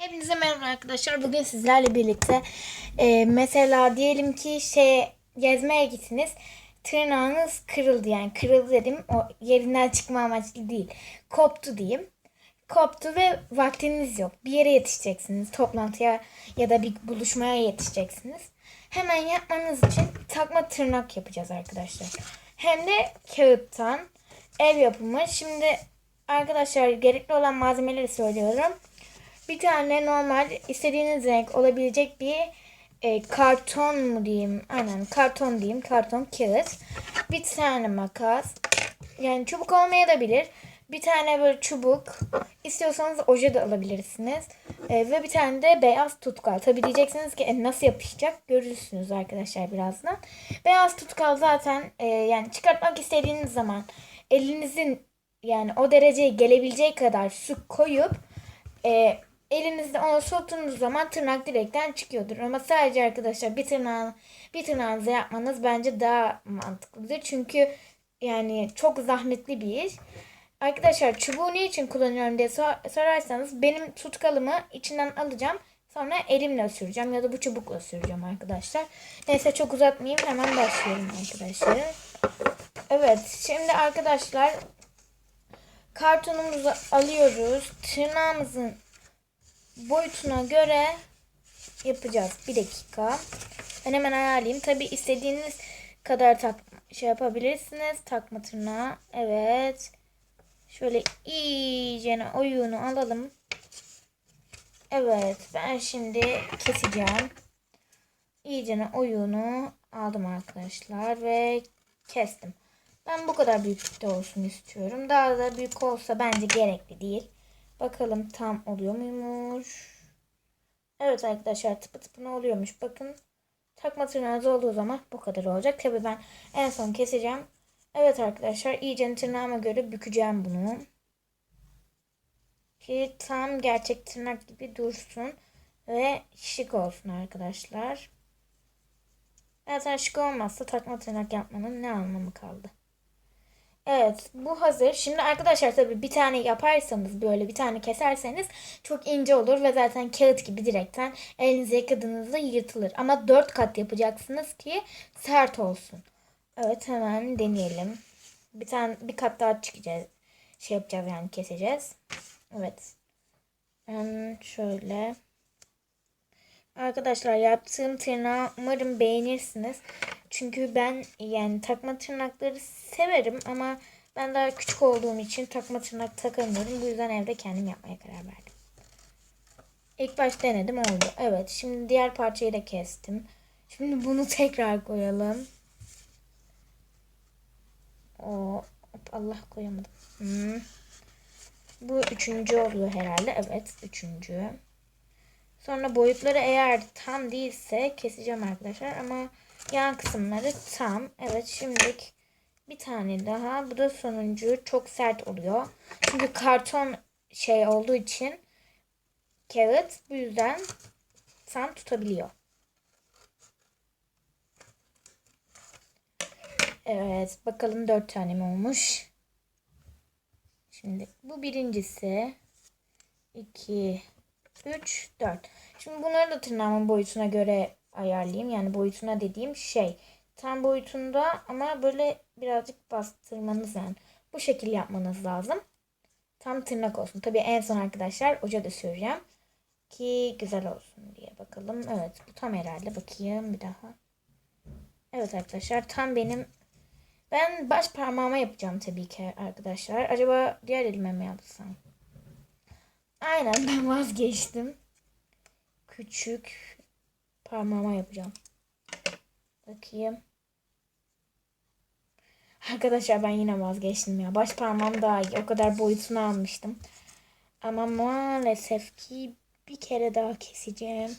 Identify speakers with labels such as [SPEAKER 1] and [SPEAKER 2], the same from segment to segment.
[SPEAKER 1] Hepinize merhaba arkadaşlar. Bugün sizlerle birlikte e, mesela diyelim ki şey gezmeye gittiniz. Tırnağınız kırıldı yani kırıldı dedim. O yerinden çıkma amaçlı değil. Koptu diyeyim. Koptu ve vaktiniz yok. Bir yere yetişeceksiniz. Toplantıya ya da bir buluşmaya yetişeceksiniz. Hemen yapmanız için takma tırnak yapacağız arkadaşlar. Hem de kağıttan ev yapımı. Şimdi arkadaşlar gerekli olan malzemeleri söylüyorum. Bir tane normal istediğiniz renk olabilecek bir e, karton mu diyeyim? Aynen karton diyeyim. Karton kağıt. Bir tane makas. Yani çubuk olmayabilir. Bir tane böyle çubuk. İstiyorsanız oje de alabilirsiniz. E, ve bir tane de beyaz tutkal. Tabi diyeceksiniz ki e, nasıl yapışacak? Görürsünüz arkadaşlar birazdan. Beyaz tutkal zaten e, yani çıkartmak istediğiniz zaman elinizin yani o dereceye gelebileceği kadar su koyup e, elinizde onu soktuğunuz zaman tırnak direkten çıkıyordur. Ama sadece arkadaşlar bir tırnağın bir tırnağınıza yapmanız bence daha mantıklıdır. Çünkü yani çok zahmetli bir iş. Arkadaşlar çubuğu ne için kullanıyorum diye sor- sorarsanız benim tutkalımı içinden alacağım. Sonra elimle süreceğim ya da bu çubukla süreceğim arkadaşlar. Neyse çok uzatmayayım hemen başlıyorum arkadaşlar. Evet şimdi arkadaşlar kartonumuzu alıyoruz. Tırnağımızın boyutuna göre yapacağız. Bir dakika. Ben hemen ayarlayayım. Tabi istediğiniz kadar tak şey yapabilirsiniz. Takma tırnağı. Evet. Şöyle iyicene oyunu alalım. Evet. Ben şimdi keseceğim. İyicene oyunu aldım arkadaşlar ve kestim. Ben bu kadar büyüklükte olsun istiyorum. Daha da büyük olsa bence gerekli değil. Bakalım tam oluyor muymuş? Evet arkadaşlar tıpı tıpına oluyormuş. Bakın takma tırnağınız olduğu zaman bu kadar olacak. Tabi ben en son keseceğim. Evet arkadaşlar iyice tırnağıma göre bükeceğim bunu. Ki tam gerçek tırnak gibi dursun. Ve şık olsun arkadaşlar. Eğer şık olmazsa takma tırnak yapmanın ne anlamı kaldı? Evet bu hazır. Şimdi arkadaşlar tabii bir tane yaparsanız böyle bir tane keserseniz çok ince olur ve zaten kağıt gibi direkten elinize yıkadığınızda yırtılır. Ama dört kat yapacaksınız ki sert olsun. Evet hemen deneyelim. Bir tane bir kat daha çıkacağız. Şey yapacağız yani keseceğiz. Evet. Ben şöyle. Arkadaşlar yaptığım tırnağı umarım beğenirsiniz. Çünkü ben yani takma tırnakları severim ama ben daha küçük olduğum için takma tırnak takamıyorum. Bu yüzden evde kendim yapmaya karar verdim. İlk baş denedim oldu. Evet şimdi diğer parçayı da kestim. Şimdi bunu tekrar koyalım. O Allah koyamadım. Hmm. Bu üçüncü oluyor herhalde. Evet üçüncü. Sonra boyutları eğer tam değilse keseceğim arkadaşlar. Ama yan kısımları tam. Evet şimdilik bir tane daha. Bu da sonuncu. Çok sert oluyor. Çünkü karton şey olduğu için kağıt bu yüzden tam tutabiliyor. Evet bakalım dört tane mi olmuş. Şimdi bu birincisi. 2 3 4. Şimdi bunları da tırnağımın boyutuna göre ayarlayayım. Yani boyutuna dediğim şey. Tam boyutunda ama böyle birazcık bastırmanız yani. Bu şekil yapmanız lazım. Tam tırnak olsun. Tabii en son arkadaşlar oca da süreceğim. Ki güzel olsun diye bakalım. Evet bu tam herhalde. Bakayım bir daha. Evet arkadaşlar tam benim ben baş parmağıma yapacağım tabii ki arkadaşlar. Acaba diğer elime mi yapsam? Aynen ben vazgeçtim. Küçük parmağıma yapacağım. Bakayım. Arkadaşlar ben yine vazgeçtim ya. Baş parmağım daha iyi. O kadar boyutunu almıştım. Ama maalesef ki bir kere daha keseceğim.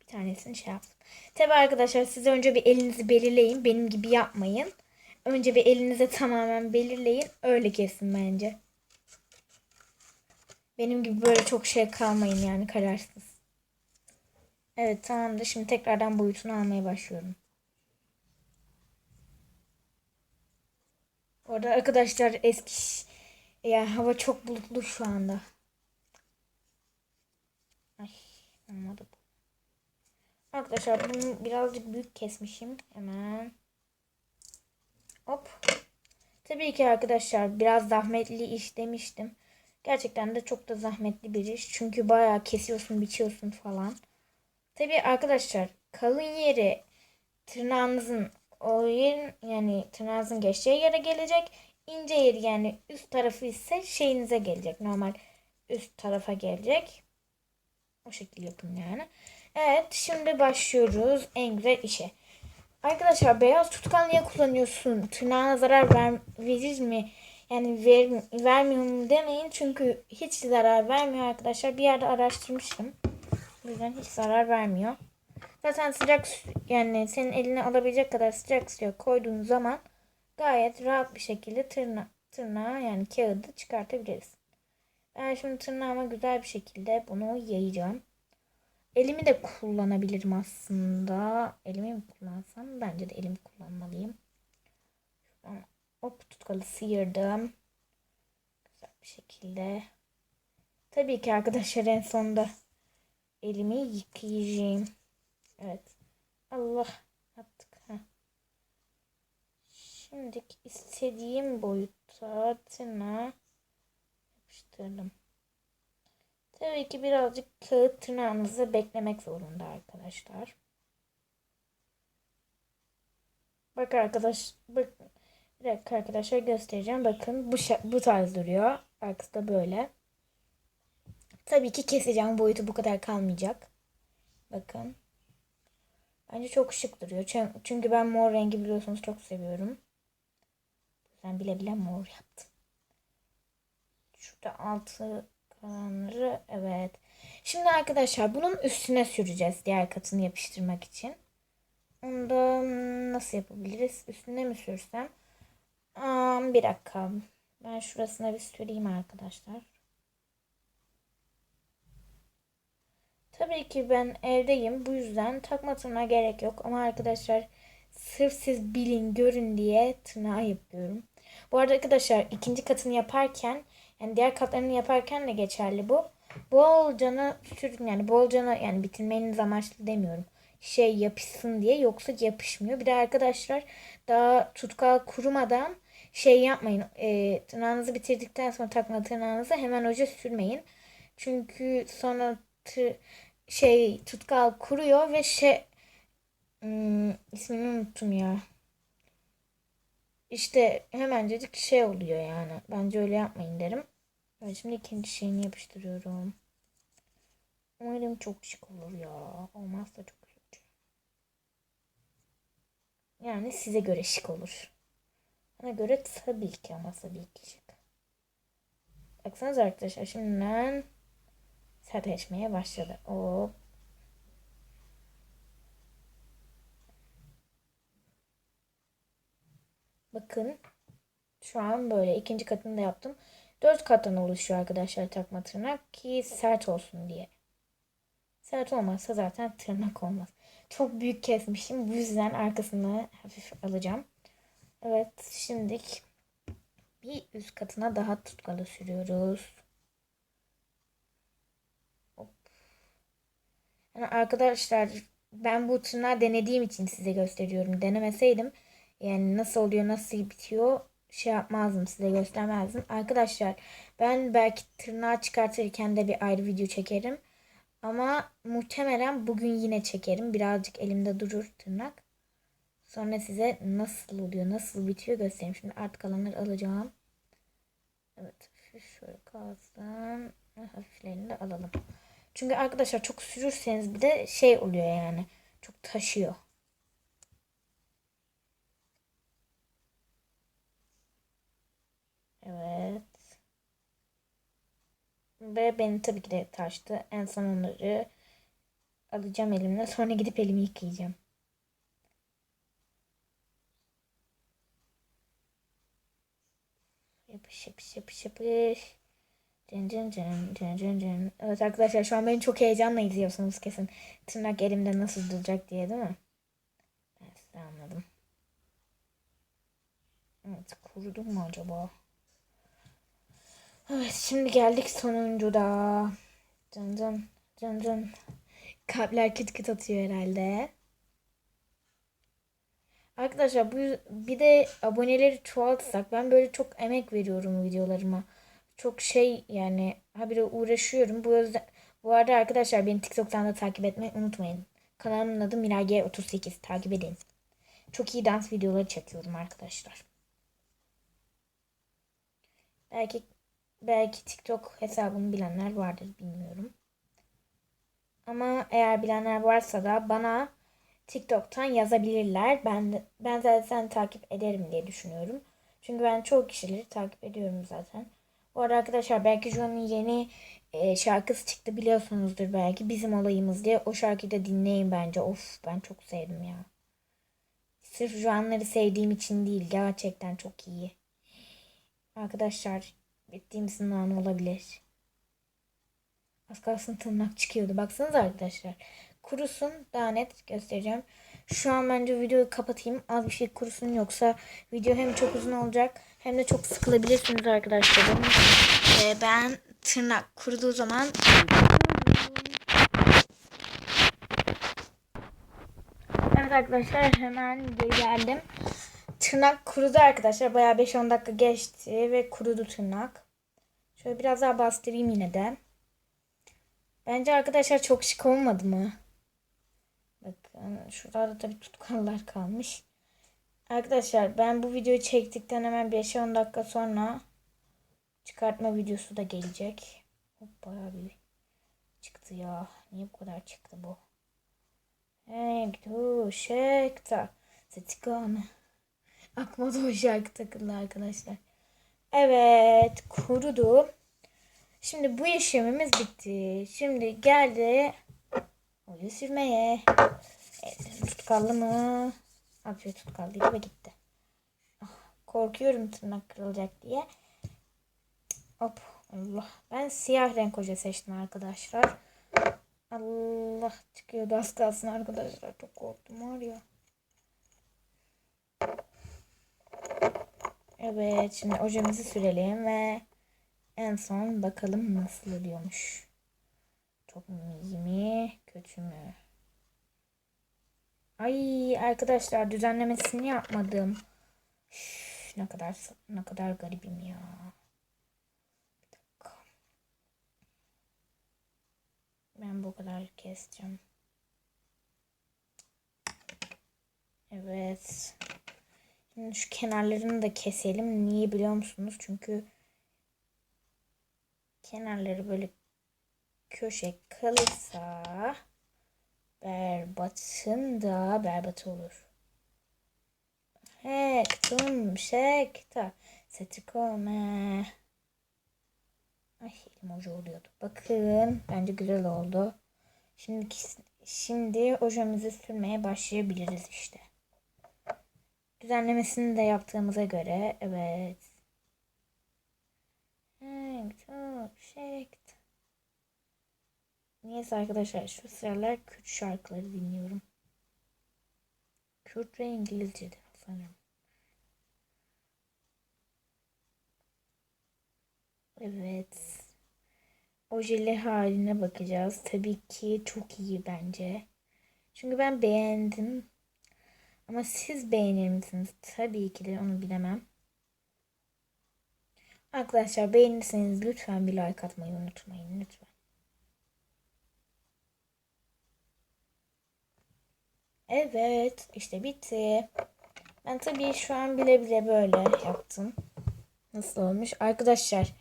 [SPEAKER 1] Bir tanesini şey yaptım. Tabi arkadaşlar siz önce bir elinizi belirleyin. Benim gibi yapmayın. Önce bir elinize tamamen belirleyin. Öyle kesin bence. Benim gibi böyle çok şey kalmayın yani kararsız. Evet tamamdır. Şimdi tekrardan boyutunu almaya başlıyorum. Orada arkadaşlar eski yani hava çok bulutlu şu anda. Olmadı bu. Arkadaşlar bunu birazcık büyük kesmişim. Hemen. Hop. Tabii ki arkadaşlar biraz zahmetli iş demiştim. Gerçekten de çok da zahmetli bir iş. Çünkü bayağı kesiyorsun, biçiyorsun falan. Tabii arkadaşlar kalın yeri tırnağınızın o yerin yani tırnağınızın geçeceği yere gelecek. İnce yeri yani üst tarafı ise şeyinize gelecek. Normal üst tarafa gelecek. O şekilde yapın yani. Evet şimdi başlıyoruz en güzel işe. Arkadaşlar beyaz tutkal niye kullanıyorsun? Tırnağına zarar ver, verir mi? Yani ver, vermiyor mu demeyin. Çünkü hiç zarar vermiyor arkadaşlar. Bir yerde araştırmıştım. O yüzden hiç zarar vermiyor. Zaten sıcak yani senin eline alabilecek kadar sıcak suya koyduğun zaman gayet rahat bir şekilde tırna, tırnağı yani kağıdı çıkartabiliriz. Ben şimdi tırnağıma güzel bir şekilde bunu yayacağım. Elimi de kullanabilirim aslında. Elimi mi kullansam? Bence de elimi kullanmalıyım. Hop tutkalı sıyırdım. Güzel bir şekilde. Tabii ki arkadaşlar en sonunda elimi yıkayacağım. Evet. Allah attık. Heh. Şimdi istediğim boyutta tırnağı yapıştırdım. Tabii ki birazcık kağıt tırnağınızı beklemek zorunda arkadaşlar. Bak arkadaş, bak bir arkadaşlar göstereceğim. Bakın bu bu tarz duruyor. Arkası da böyle. Tabii ki keseceğim boyutu bu kadar kalmayacak. Bakın. Bence çok şık duruyor. Çün- Çünkü ben mor rengi biliyorsunuz çok seviyorum. Ben bile bile mor yaptım. Şurada altı kalanları evet. Şimdi arkadaşlar bunun üstüne süreceğiz diğer katını yapıştırmak için. Onu da nasıl yapabiliriz? Üstüne mi sürsem? Aa, bir dakika. Ben şurasına bir süreyim arkadaşlar. Tabii ki ben evdeyim. Bu yüzden takma tırnağa gerek yok. Ama arkadaşlar sırf siz bilin, görün diye tırnağı yapıyorum. Bu arada arkadaşlar ikinci katını yaparken yani diğer katlarını yaparken de geçerli bu. Bolcana sürün yani bolcana yani bitirmeniz amaçlı demiyorum. Şey yapışsın diye yoksa yapışmıyor. Bir de arkadaşlar daha tutkal kurumadan şey yapmayın. E, tırnağınızı bitirdikten sonra takma tırnağınızı hemen oje sürmeyin. Çünkü sonra tı- şey tutkal kuruyor ve şey hmm, ismini unuttum ya. İşte hemencecik şey oluyor yani. Bence öyle yapmayın derim. Evet, şimdi ikinci şeyini yapıştırıyorum. Umarım çok şık olur ya. Olmazsa çok üzücü. Yani size göre şık olur. Bana göre tabii ki ama tabii ki şık. Baksanıza arkadaşlar şimdiden sertleşmeye başladı. Hop. Bakın. Şu an böyle ikinci katını da yaptım. Dört kattan oluşuyor arkadaşlar takma tırnak ki sert olsun diye. Sert olmazsa zaten tırnak olmaz. Çok büyük kesmişim. Bu yüzden arkasını hafif alacağım. Evet şimdi bir üst katına daha tutkalı sürüyoruz. Hop. Yani arkadaşlar ben bu tırnağı denediğim için size gösteriyorum. Denemeseydim yani nasıl oluyor nasıl bitiyor şey yapmazdım size göstermezdim. Arkadaşlar ben belki tırnağı çıkartırken de bir ayrı video çekerim. Ama muhtemelen bugün yine çekerim. Birazcık elimde durur tırnak. Sonra size nasıl oluyor, nasıl bitiyor göstereyim. Şimdi art kalanları alacağım. Evet, şöyle kalsın. Hafiflerini de alalım. Çünkü arkadaşlar çok sürürseniz bir de şey oluyor yani. Çok taşıyor. Evet. Ve beni tabii ki de taştı. En son onları alacağım elimle. Sonra gidip elimi yıkayacağım. Yapış yapış yapış. Cın cın cın cın cın cın. Evet arkadaşlar şu an beni çok heyecanla izliyorsunuz kesin. Tırnak elimde nasıl duracak diye değil mi? Ben size anladım. Evet kurudu mu acaba? Evet şimdi geldik sonuncuda. Dın dın dın dın. Kalpler küt küt atıyor herhalde. Arkadaşlar bu bir de aboneleri çoğaltsak ben böyle çok emek veriyorum videolarıma. Çok şey yani habire uğraşıyorum. Bu yüzden bu arada arkadaşlar beni TikTok'tan da takip etmeyi unutmayın. Kanalımın adı Miray G38 takip edin. Çok iyi dans videoları çekiyorum arkadaşlar. Belki belki TikTok hesabımı bilenler vardır bilmiyorum. Ama eğer bilenler varsa da bana TikTok'tan yazabilirler. Ben ben zaten takip ederim diye düşünüyorum. Çünkü ben çok kişileri takip ediyorum zaten. Bu arada arkadaşlar belki John'un yeni e, şarkısı çıktı biliyorsunuzdur belki. Bizim olayımız diye. O şarkıyı da dinleyin bence. Of ben çok sevdim ya. Sırf John'ları sevdiğim için değil. Gerçekten çok iyi. Arkadaşlar bittiğimizin anı olabilir. Az kalsın tırnak çıkıyordu. Baksanıza arkadaşlar. Kurusun daha net göstereceğim. Şu an bence videoyu kapatayım. Az bir şey kurusun yoksa video hem çok uzun olacak hem de çok sıkılabilirsiniz arkadaşlarım. Ee, ben tırnak kuruduğu zaman Evet arkadaşlar hemen geldim. Tırnak kurudu arkadaşlar. Bayağı 5-10 dakika geçti ve kurudu tırnak. Şöyle biraz daha bastırayım yine de. Bence arkadaşlar çok şık olmadı mı? Şurada da tabii tutkallar kalmış. Arkadaşlar ben bu videoyu çektikten hemen 5-10 dakika sonra çıkartma videosu da gelecek. Hop bayağı bir çıktı ya. Niye bu kadar çıktı bu? Hank du şekta. Setikane. Aklıma da o şarkı takıldı arkadaşlar. Evet kurudu. Şimdi bu işlemimiz bitti. Şimdi geldi oyu sürmeye. Tutkallı mı? Atıyor tutkallıydı ve gitti. Ah, korkuyorum tırnak kırılacak diye. Hop Allah. Ben siyah renk hoca seçtim arkadaşlar. Allah çıkıyordu az kalsın arkadaşlar. Çok korktum var ya. Evet şimdi ojemizi sürelim ve en son bakalım nasıl oluyormuş. Çok iyi mi kötü mü? Ay arkadaşlar düzenlemesini yapmadım. Üf, ne kadar ne kadar garibim ya. Ben bu kadar keseceğim. Evet. Şimdi şu kenarlarını da keselim. Niye biliyor musunuz? Çünkü kenarları böyle köşe kalırsa berbatın da berbat olur. Hektum şekta setikome. Ay emoji oluyordu. Bakın bence güzel oldu. Şimdi şimdi ojemizi sürmeye başlayabiliriz işte. Düzenlemesini de yaptığımıza göre evet. Hektum şekta. Niyeyse arkadaşlar şu sıralar Kürt şarkıları dinliyorum. Kürt ve İngilizce'de sanırım. Evet. Ojeli haline bakacağız. Tabii ki çok iyi bence. Çünkü ben beğendim. Ama siz beğenir misiniz? Tabii ki de onu bilemem. Arkadaşlar beğenirseniz lütfen bir like atmayı unutmayın. Lütfen. Evet işte bitti. Ben tabii şu an bile bile böyle yaptım. Nasıl olmuş? Arkadaşlar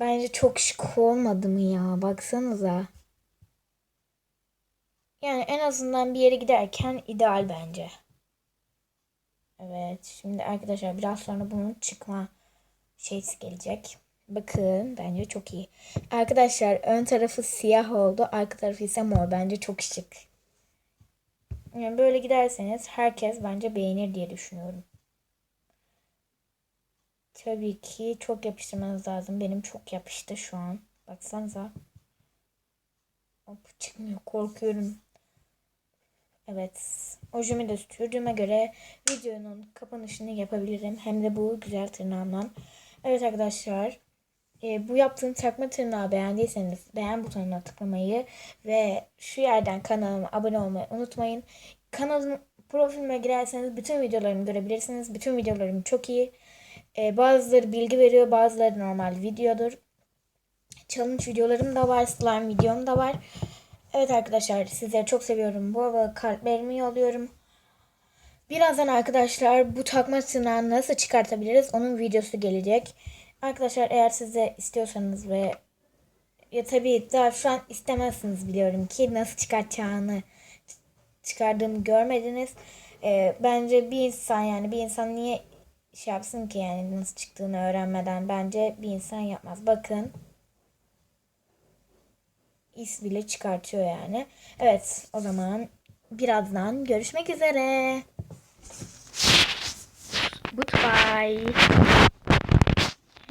[SPEAKER 1] bence çok şık olmadı mı ya? Baksanıza. Yani en azından bir yere giderken ideal bence. Evet şimdi arkadaşlar biraz sonra bunun çıkma şeysi gelecek. Bakın bence çok iyi. Arkadaşlar ön tarafı siyah oldu. Arka tarafı ise mor. Bence çok şık. Yani böyle giderseniz herkes bence beğenir diye düşünüyorum. Tabii ki çok yapıştırmanız lazım. Benim çok yapıştı şu an. Baksanıza. Hop çıkmıyor. Korkuyorum. Evet. Ojemi de sürdüğüme göre videonun kapanışını yapabilirim. Hem de bu güzel tırnağımdan. Evet arkadaşlar. E, bu yaptığım takma tırnağı beğendiyseniz beğen butonuna tıklamayı ve şu yerden kanalıma abone olmayı unutmayın. Kanalın profilime girerseniz bütün videolarımı görebilirsiniz. Bütün videolarım çok iyi. E, bazıları bilgi veriyor, bazıları normal videodur. Challenge videolarım da var, slime videom da var. Evet arkadaşlar sizleri çok seviyorum. Bu arada kalplerimi yolluyorum. Birazdan arkadaşlar bu takma tırnağı nasıl çıkartabiliriz onun videosu gelecek. Arkadaşlar eğer siz de istiyorsanız ve ya tabii daha şu an istemezsiniz biliyorum ki nasıl çıkartacağını çıkardığımı görmediniz. Ee, bence bir insan yani bir insan niye şey yapsın ki yani nasıl çıktığını öğrenmeden bence bir insan yapmaz. Bakın is bile çıkartıyor yani. Evet o zaman birazdan görüşmek üzere. Goodbye.